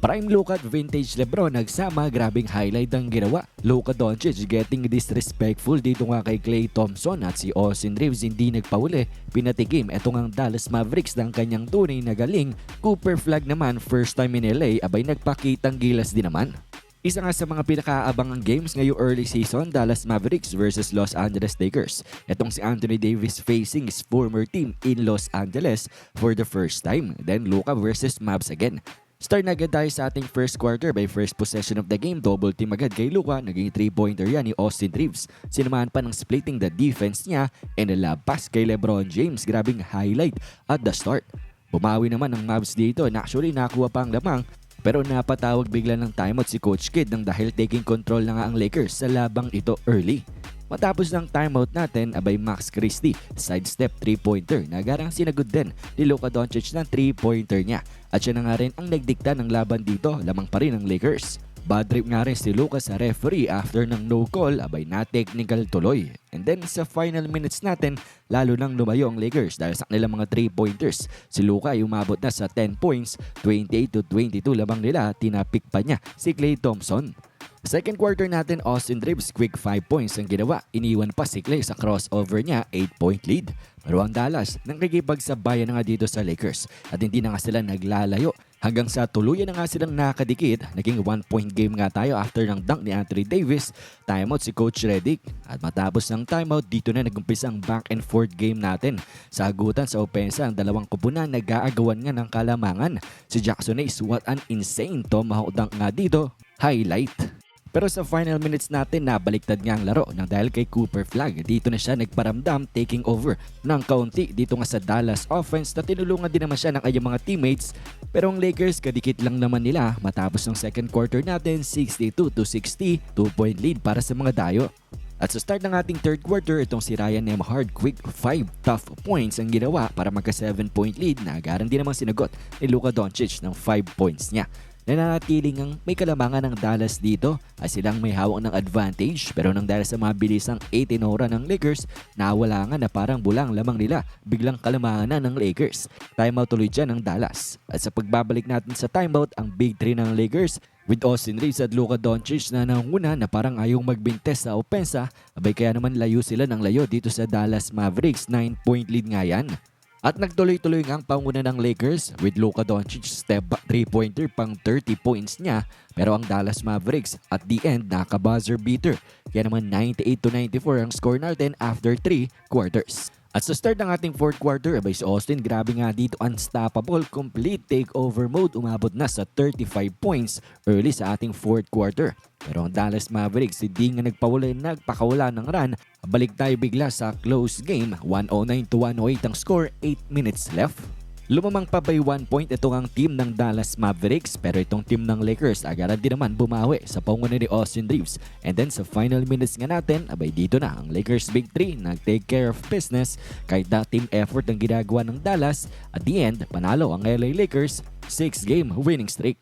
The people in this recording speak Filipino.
Prime Luka at Vintage Lebron nagsama, grabing highlight ang ginawa. Luka Doncic getting disrespectful dito nga kay Klay Thompson at si Austin Reeves hindi nagpauli. Pinatikim etong ang Dallas Mavericks ng kanyang tunay na galing. Cooper Flag naman first time in LA abay nagpakitang gilas din naman. Isa nga sa mga pinakaabangang games ngayong early season, Dallas Mavericks versus Los Angeles Lakers. Itong si Anthony Davis facing his former team in Los Angeles for the first time. Then Luka versus Mavs again. Start na agad tayo sa ating first quarter by first possession of the game. Double team agad kay Luka. Naging 3-pointer yan ni Austin Reeves. Sinamahan pa ng splitting the defense niya and a lab pass kay Lebron James. Grabing highlight at the start. Bumawi naman ang Mavs dito and actually nakuha pa ang lamang pero napatawag bigla ng timeout si Coach Kidd nang dahil taking control na nga ang Lakers sa labang ito early. Matapos ng timeout natin, abay Max Christie, sidestep 3-pointer na garang sinagod din ni Luka Doncic ng 3-pointer niya. At siya na nga rin ang nagdikta ng laban dito, lamang pa rin ang Lakers. Bad trip nga rin si Luka sa referee after ng no call, abay na technical tuloy. And then sa final minutes natin, lalo nang lumayo ang Lakers dahil sa kanilang mga 3-pointers. Si Luka ay umabot na sa 10 points, 28 to 22 lamang nila, tinapik pa niya si Klay Thompson. Second quarter natin, Austin Reeves quick 5 points ang ginawa. Iniwan pa si Clay sa crossover niya, 8-point lead. Pero ang Dallas, nakikipagsabayan na nga dito sa Lakers at hindi na nga sila naglalayo. Hanggang sa tuluyan na nga silang nakadikit, naging 1-point game nga tayo after ng dunk ni Anthony Davis, timeout si Coach Redick. At matapos ng timeout, dito na nagumpisa ang back and forth game natin. Sa agutan sa opensa, ang dalawang kupunan nag-aagawan nga ng kalamangan. Si Jackson Ace, what an insane tomahawk dunk nga dito. Highlight. Pero sa final minutes natin, nabaliktad nga ang laro nang dahil kay Cooper Flag. Dito na siya nagparamdam taking over ng kaunti dito nga sa Dallas offense na tinulungan din naman siya ng kanyang mga teammates. Pero ang Lakers, kadikit lang naman nila matapos ng second quarter natin, 62 to 60, 2-point lead para sa mga dayo. At sa start ng ating third quarter, itong si Ryan Nembhard quick 5 tough points ang ginawa para magka 7 point lead na agaran din namang sinagot ni Luka Doncic ng 5 points niya. Nananatiling ang may kalamangan ng Dallas dito ay silang may hawak ng advantage pero nang dahil sa mabilisang 18 ora ng Lakers, nawala nga na parang bulang lamang nila biglang kalamangan na ng Lakers. Timeout tuloy dyan ng Dallas. At sa pagbabalik natin sa timeout, ang big 3 ng Lakers with Austin Reeves at Luka Doncic na nanguna na parang ayong magbintes sa opensa, abay kaya naman layo sila ng layo dito sa Dallas Mavericks, 9 point lead nga yan. At nagtuloy-tuloy nga ang panguna ng Lakers with Luka Doncic step back 3-pointer pang 30 points niya pero ang Dallas Mavericks at the end naka-buzzer beater. Kaya naman 98 to 94 ang score natin after 3 quarters. At sa start ng ating fourth quarter, abay si Austin, grabe nga dito, unstoppable, complete takeover mode, umabot na sa 35 points early sa ating fourth quarter. Pero ang Dallas Mavericks, hindi nga nagpawala, nagpakawala ng run. Balik tayo bigla sa close game, 109 to 108 ang score, 8 minutes left. Lumamang pa by 1 point itong ang team ng Dallas Mavericks pero itong team ng Lakers agaran din naman bumawi sa pangunan ni Austin Reeves. And then sa final minutes nga natin, abay dito na ang Lakers Big 3 nag-take care of business kahit na team effort ang ginagawa ng Dallas. At the end, panalo ang LA Lakers 6 game winning streak.